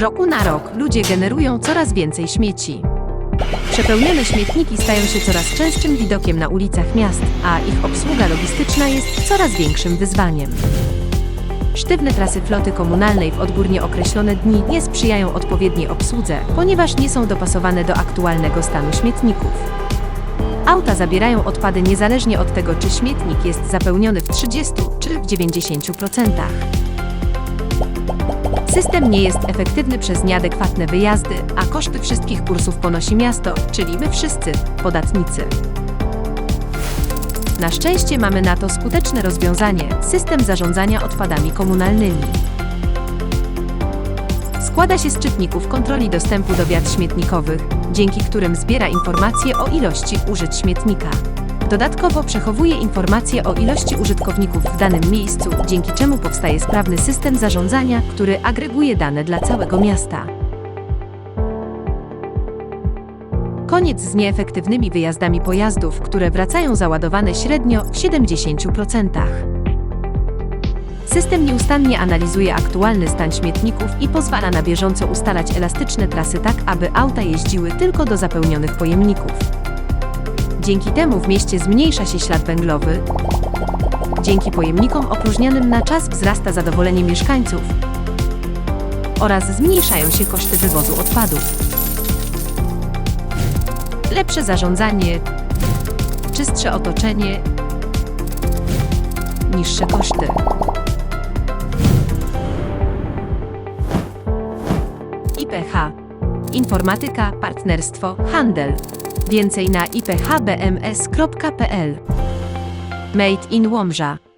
roku na rok ludzie generują coraz więcej śmieci. Przepełnione śmietniki stają się coraz częstszym widokiem na ulicach miast, a ich obsługa logistyczna jest coraz większym wyzwaniem. Sztywne trasy floty komunalnej w odgórnie określone dni nie sprzyjają odpowiedniej obsłudze, ponieważ nie są dopasowane do aktualnego stanu śmietników. Auta zabierają odpady niezależnie od tego, czy śmietnik jest zapełniony w 30 czy w 90%. System nie jest efektywny przez nieadekwatne wyjazdy, a koszty wszystkich kursów ponosi miasto, czyli my wszyscy, podatnicy. Na szczęście mamy na to skuteczne rozwiązanie system zarządzania odpadami komunalnymi. Składa się z czytników kontroli dostępu do wiat śmietnikowych, dzięki którym zbiera informacje o ilości użyć śmietnika. Dodatkowo przechowuje informacje o ilości użytkowników w danym miejscu, dzięki czemu powstaje sprawny system zarządzania, który agreguje dane dla całego miasta. Koniec z nieefektywnymi wyjazdami pojazdów, które wracają załadowane średnio w 70%. System nieustannie analizuje aktualny stan śmietników i pozwala na bieżąco ustalać elastyczne trasy tak, aby auta jeździły tylko do zapełnionych pojemników. Dzięki temu w mieście zmniejsza się ślad węglowy. Dzięki pojemnikom opróżnianym na czas wzrasta zadowolenie mieszkańców oraz zmniejszają się koszty wywozu odpadów. Lepsze zarządzanie, czystsze otoczenie, niższe koszty. IPH. Informatyka, partnerstwo, handel. Więcej na iphbms.pl. Made in Łomża.